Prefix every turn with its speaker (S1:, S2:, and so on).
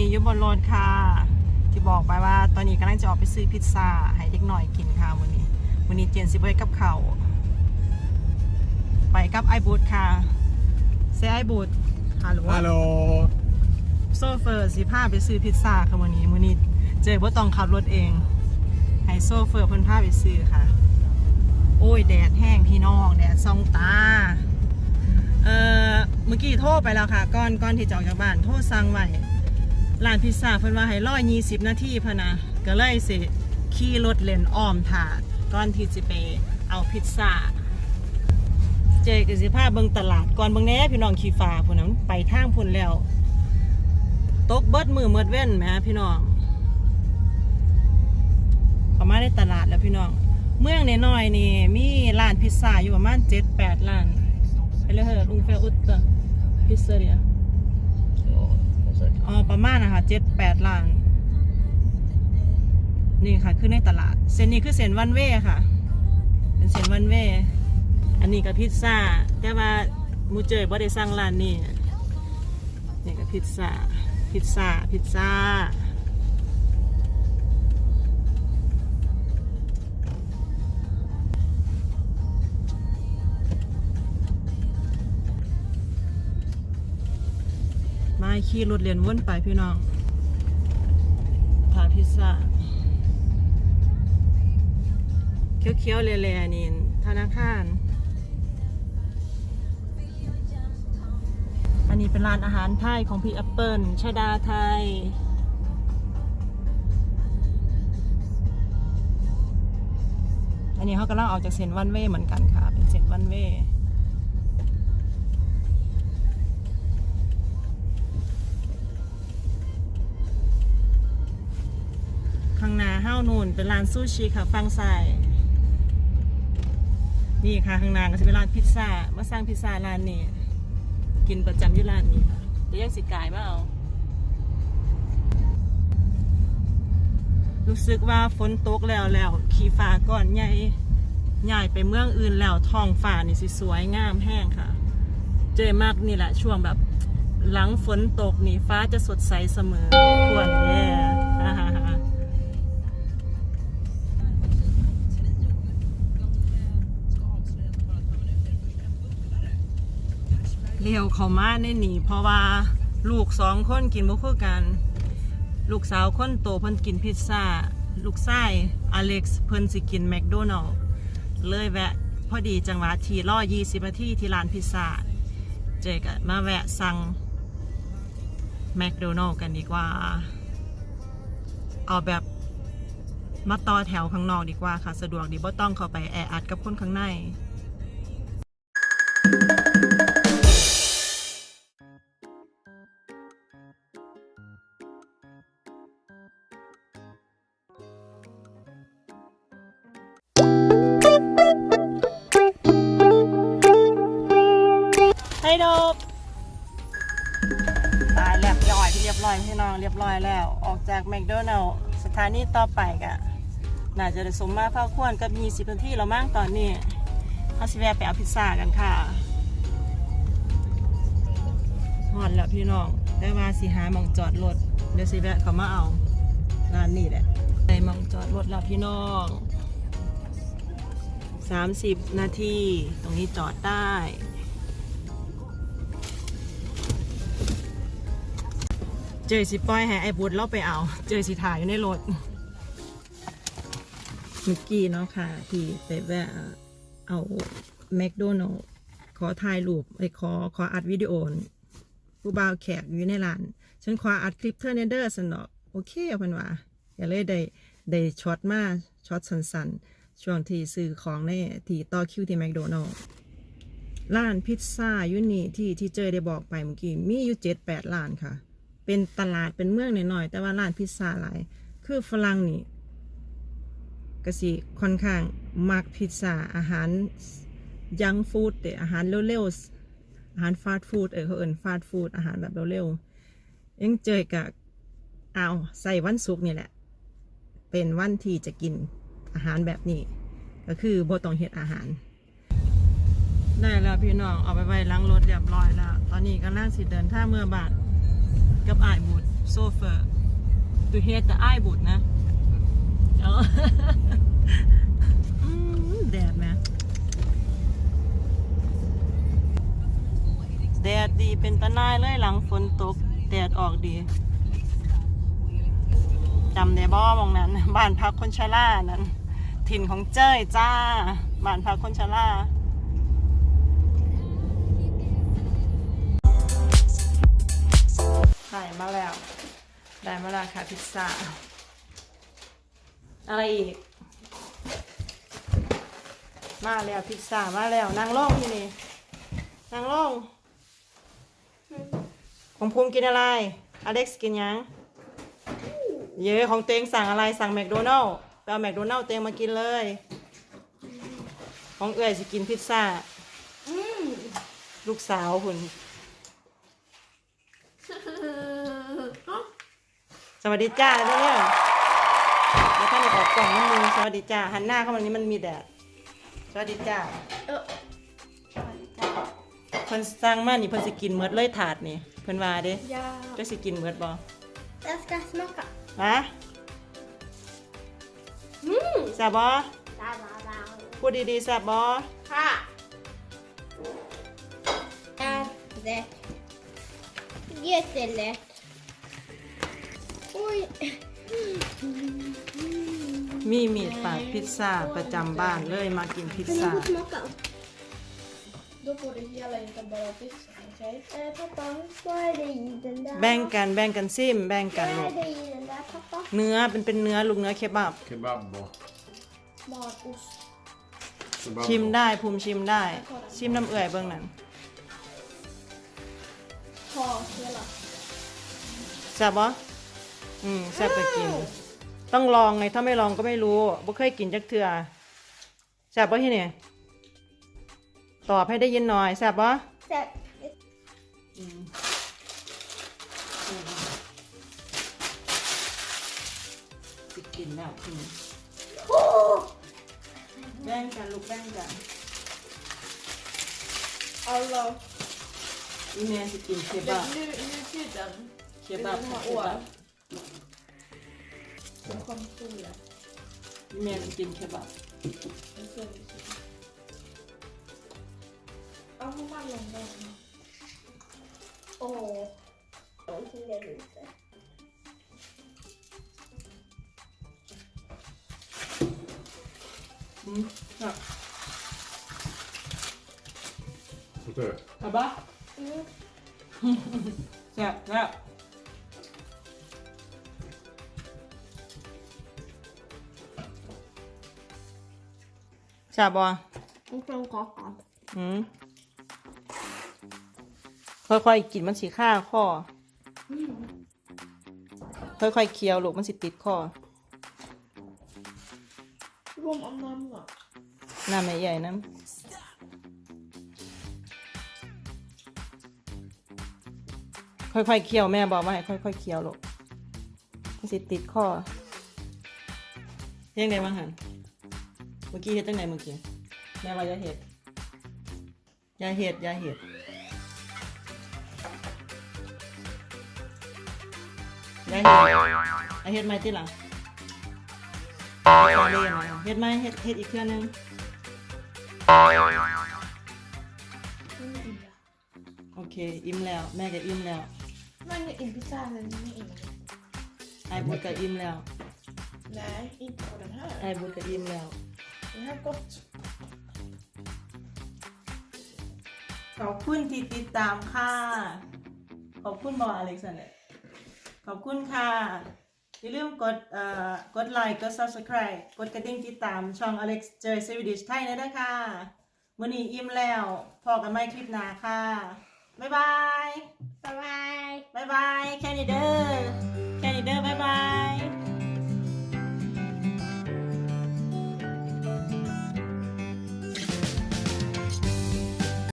S1: นี้อยุบนรถค่ะ ที่บอกไปว่าตอนนี้กำลังจะออกไปซื้อพิซซ่าให้เด็กหน่อยกินค่ะวันนี้วันนี้เจนสิบไปกับเขาวไปกับไอบูดค่ะเซไอบูดฮัลโหล
S2: ฮัลโหล
S1: โซเฟอร์สิพาไปซื้อพิซซ่าค่ะวันนี้วันนี้เจอว่าต้องขับรถเองให้โซเฟอร์เพิ่นพาไปซื้อค่ะ โอ้ยแดดแห้งพี่น้องแดดส่องตาเอ่อเมื่อกี้โทรไปแล้วค่ะก่อนก่อนที่จะออกจากบ้านโทรสั่งไว้ ร้านพิซซ่าเพิ่นว่าให้รอ20นาทีพะนะก็เลยสิขี่รถเลนอ้อมถาดก่อนที่จะไปเอาพิซซ่าเจกสิพาเบิงตลาดก่อนเบิงแน่พี่น้องขี่ฟ้าพุ่นน่ะมันไปทางพุ่นแล้วตกเบิดมือเมิดเว้นแหมพี่น้องเข้ามาในตลาดแล้วพี่น้อง เมืองน้อยนี่มีร้านพิซซ่าอยู่ประมาณ7-8ร้านไปเลยเหอะลุงเฟอุตเตอร์พิซซ่าเดีย
S2: ใช่ครับ
S1: อ๋อประมาณนะคะเจ็ดแปดล้าน นี่ค่ะคือในตลาด เส้นนี้คือเส้นวันเว่ค่ะ เป็นเส้นวันเว่อันนี้ก็พิซซ่า แต่ว่ามูเจยบ่ได้สั่งร้านนี้นี่ก็พิซซ่า พิซซ่า พิซซ่า ขี่รถเรียนวนไปพี่น้องทาพิซซ่าเคี้ยวๆเละๆนี่ธนาคาร อันนี้เป็นร้านอาหารไทยของพี่แอปเปิลชาดาไทยอันนี้เขากำลังออกจากเซนวันเว่เหมือนกันค่ะ เป็นเซนวันเว่ ข้างหน้าห้าวนูนเป็นร้านซูชิค่ะฟังใส่นี่ค่ะข้างหน้าก็จะเป็นร้านพิซซ่ามาสร้างพิซซ่าร้านนี้ กินประจำอยู่ร้านนี้ค่ะเดี๋ยวยังสิกายมาเอารู้สึกว่าฝนตกแล้วแล้วขี่ฟ้าก่อนใหญ่ใหญ่ไปเมืองอื่นแล้วท้องฟ้านี่สิสวยงามแห้งค่ะ เจอมากนี่แหละช่วงแบบหลังฝนตกนี่ฟ้าจะสดใสเสมอควรแน่ เลี้ยวเขามาในนี่เพราะว่าลูกสองคนกินบ่คือกัน ลูกสาวคนโตเพิ่นกินพิซซ่า ลูกชายอเล็กซ์เพิ่นสิกินแมคโดนัลล์เลยแวะพอดีจังหวะที่รอ20นาทีที่ร้านพิซซ่า เจก็มาแวะสั่งแมคโดนัลล์กันดีกว่า เอาแบบมาต่อแถวข้างนอกดีกว่าค่ะ สะดวกดีบ่ต้องเข้าไปแออัดกับคนข้างใน ให้ดบตายแล้วย่อยเรียบร้อยพี่น้องเรียบร้อยแล้ว ออกจากแมคโดนัลล์สถานีต่อไปกะน่าจะได้สมมาพาควรกับมีสิบนาทีเรามั่งตอนนี้เขาสิแวะไปเอาพิซซ่ากันค่ะฮอดแล้วพี่น้องได้วาสิหาหมองจอดรถเดี๋ยวสิแวะเขามาเอาร้านนี้แหละได้หมองจอดรถแล้วพี่น้อง30นาทีตรงนี้จอดได้ เจอสิปล่อยให้ไอ้บุตรเราไปเอา เจอสิถ่ายอยู่ในรถมื่อกี้เนาะค่ะ ที่ไปแวะเอาแมคโดนัลล์ขอถ่ายรูปไอ้ขอขออัดวิดีโอผู้บ่าวแขกอยู่ในร้าน ฉันขออัดคลิปเธอเนเดอร์สนอกโอเคเอาเป็นว่าอย่าเลยได้ได้ช็อตมาช็อตสั้นๆ ช่วงที่ซื้อของในที่ต่อคิวที่แมคโดนัลล์ร้านพิซซ่ายุนี่ที่ที่เจอได้บอกไปเมื่อกี้มีอยู่เจ็ดแปดร้านค่ะ เป็นตลาดเป็นเมืองหน่อยๆแต่ว่าร้านพิซซ่าหลาย คือฝรั่งนี่ก็สิค่อนข้างมักพิซซ่าอาหารยังฟู้ดแต่อาหารเร็วๆอาหารฟาสต์ฟู้ดเออเขาเอิ้นฟาสต์ฟู้ดอาหารแบบเร็วๆยังเจอกับเอาใส่วันศุกร์นี่แหละ เป็นวันที่จะกินอาหารแบบนี้ ก็คือโบตองเฮ็ดอาหาร ได้แล้วพี่น้องเอาไปไว้ล้างรถเรียบร้อยแล้ว ตอนนี้กำลังสิเดินท่าเมื่อบาท กับอ้ายบุตรโซเฟอร์ตูเฮ็ดแต่อ้ายบุตรนะเอออืมแดดไหมแดดดีเป็นตะนายเลยหลังฝนตก แดดออกดีจำได้บ่มองนั้น บ้านพักคนชรานั้น ถิ่นของเจ้ยจ้า บ้านพักคนชรา ได้มาแล้วได้มาแล้วค่ะพิซซ่า อะไรอีก มาแล้วพิซซ่ามาแล้วนางล่องที่นี่นางล่องของภูมิกินอะไร อเล็กซ์กินยัง เย้ของเตงสั่งอะไรสั่งแมคโดนัลล์ไปเอาแมคโดนัลล์เตงมากินเลย ของเอื้อยสิกินพิซซ่า ลูกสาวคุณ สวัสดีจ้าเด้อแล้วท่านออกกล่องน้ำมือสวัสดีจ้าหันหน้าเข้ามานี้มันมีแดดสวัสดีจ้า
S3: เออ
S1: เพิ่นสั่งมานี่เพิ่นสิกินเมดเลยถาดนี่เพิ่นว่าเด้
S3: Ja.
S1: จะสิกินเมดบ่
S3: Jag ska smaka.
S1: ฮะ
S3: Mm.
S1: แซ่บบ่
S3: Da, da, da.
S1: พูดดีๆแซ่บบ่
S3: Ha. Är det jättelätt. Oj.
S1: มีมีดปาดพิซซ่าประจำบ้านเลยมากินพิซ
S3: Kan
S1: ซ่า
S3: du få smaka?
S4: Då får du hela, inte bara pizzan, okej?
S3: Eh, pappa, vad är det i den där?
S1: แบ่งกันแบ่งกันซิมแบ่งกัน
S3: Vad
S1: ลู
S3: är
S1: ก
S3: det i den där, pappa?
S1: เนื้อเป็นเป็นเนื้อลูกเนื้อเคบับ
S2: Kebab och
S4: Magost.
S2: kebab
S1: ชิม
S2: och-
S1: ได้ภูมิชิมได้ ชิมน้ำเอื่อยเบื้องนั้น
S4: Ta hela.
S1: แซ่บบ่ อืมแซ่บไปกิน ต้องลองไงถ้าไม่ลองก็ไม่รู้บ่เคยกินจักเทื่อแซ่บบ่ที่นี่ตอบให้ได้ยินหน่อยแซ่บบ่
S3: Så,
S1: สิกินแล้วคุณแบ่งกันลูกแบ่งกัน
S4: Alla.
S1: อีเมลสิกินเค
S4: Nu,
S1: บับ
S4: nu, nu tiden.
S1: เคบับ
S4: Den
S1: เค
S4: här
S1: บับ
S4: år. Som kom solen.
S1: อีเมลสิกินเคบับ
S4: En stund i solen. Ja, hon har lång dag.
S3: åh. Någonting där ute.
S1: อืมครับ
S2: Förstår du?
S1: เอาบ่
S3: Mm.
S1: แซ่บแซ่บ แซ่บบ่
S3: Och från kakan.
S1: อืมค่อยๆกินมันสีข้าคอค่อยๆเคี้ยวลูกมันสิติดคอ
S4: Rom om mamma.
S1: น้ำใหญ่ๆน้ำค่อยๆเคี้ยวแม่บอกว่าให้ค่อยๆเคี้ยวลูกมันสิติดคอเฮ็ดยังไงบ้างหัน เมื่อกี้เฮ็ดจังไหนเมื่อกี้แม่ว่าอย่าเฮ็ดอย่าเฮ็ดอย่าเฮ็ดอย่าเฮ็ดอย่าเฮ็ดไหมติหลังอย่าเล่นนะเฮ็ดไหมเฮ็ดเฮ็ดอีกเทื่อนึงโอเค อิ่มแล้ว แม่ก็อิ่มแล้ว
S4: Men inte så här, den är ingen.
S1: ไอ้บุตรก็อิ่มแล้ว
S4: Nej, inte på den här.
S1: ไอ้บุตรก็อิ่มแล้ว
S4: Den här är gott.
S1: ขอบคุณที่ติดตามค่ะ ขอบคุณบออเล็กซานเดอร์ขอบคุณค่ะ อย่าลืมกดเอ่อกดไลค์กด subscribe กดกระดิ่งติดตามช่อง Alex Joy Swedish ไทยนะด้วยค่ะมื้อนี้อิ่มแล้วพอกันใหม่คลิปหน้าค่ะ บ๊ายบาย
S3: Bye bye.
S1: บ๊ายบาย แค่นี้เด้อ